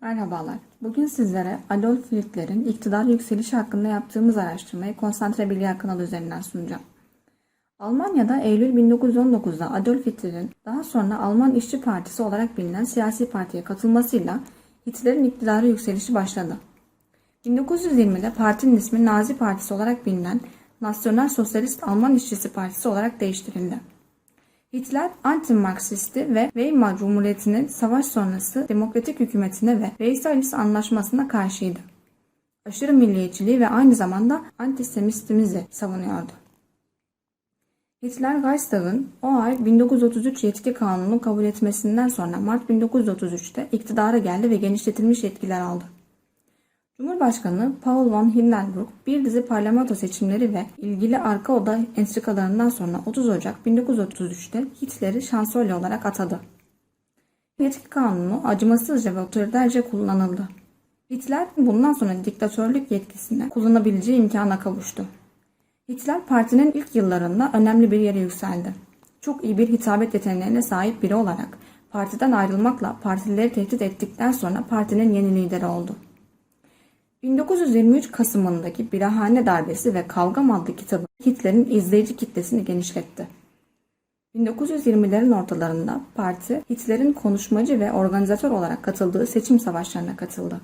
Merhabalar. Bugün sizlere Adolf Hitler'in iktidar yükselişi hakkında yaptığımız araştırmayı konsantre bilgi kanalı üzerinden sunacağım. Almanya'da Eylül 1919'da Adolf Hitler'in daha sonra Alman İşçi Partisi olarak bilinen siyasi partiye katılmasıyla Hitler'in iktidara yükselişi başladı. 1920'de partinin ismi Nazi Partisi olarak bilinen Nasyonel Sosyalist Alman İşçisi Partisi olarak değiştirildi. Hitler anti-Marksisti ve Weimar Cumhuriyeti'nin savaş sonrası demokratik hükümetine ve Versailles Anlaşması'na karşıydı. Aşırı milliyetçiliği ve aynı zamanda antisemitizmi savunuyordu. Hitler Reichstag'ın o ay 1933 yetki kanunu kabul etmesinden sonra Mart 1933'te iktidara geldi ve genişletilmiş yetkiler aldı. Cumhurbaşkanı Paul von Hindenburg bir dizi parlamento seçimleri ve ilgili arka oda entrikalarından sonra 30 Ocak 1933'te Hitler'i şansölye olarak atadı. Yetki kanunu acımasızca ve otoriterce kullanıldı. Hitler bundan sonra diktatörlük yetkisini kullanabileceği imkana kavuştu. Hitler partinin ilk yıllarında önemli bir yere yükseldi. Çok iyi bir hitabet yeteneğine sahip biri olarak partiden ayrılmakla partilileri tehdit ettikten sonra partinin yeni lideri oldu. 1923 Kasım'ındaki Birahane Darbesi ve Kavgam adlı kitabı Hitler'in izleyici kitlesini genişletti. 1920'lerin ortalarında parti Hitler'in konuşmacı ve organizatör olarak katıldığı seçim savaşlarına katıldı.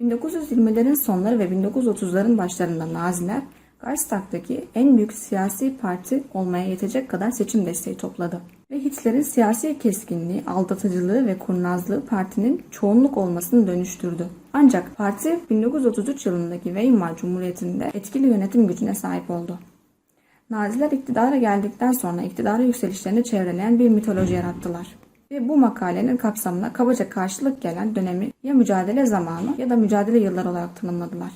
1920'lerin sonları ve 1930'ların başlarında Naziler Reichstag'daki en büyük siyasi parti olmaya yetecek kadar seçim desteği topladı. Ve Hitler'in siyasi keskinliği, aldatıcılığı ve kurnazlığı partinin çoğunluk olmasını dönüştürdü. Ancak parti 1933 yılındaki Weimar Cumhuriyeti'nde etkili yönetim gücüne sahip oldu. Naziler iktidara geldikten sonra iktidara yükselişlerini çevreleyen bir mitoloji yarattılar. Ve bu makalenin kapsamına kabaca karşılık gelen dönemi ya mücadele zamanı ya da mücadele yılları olarak tanımladılar.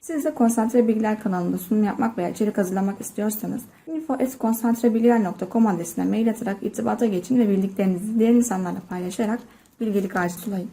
Siz de Konsantre Bilgiler kanalında sunum yapmak veya içerik hazırlamak istiyorsanız info.konsantrebilgiler.com adresine mail atarak irtibata geçin ve bildiklerinizi diğer insanlarla paylaşarak bilgelik ağacı sulayın.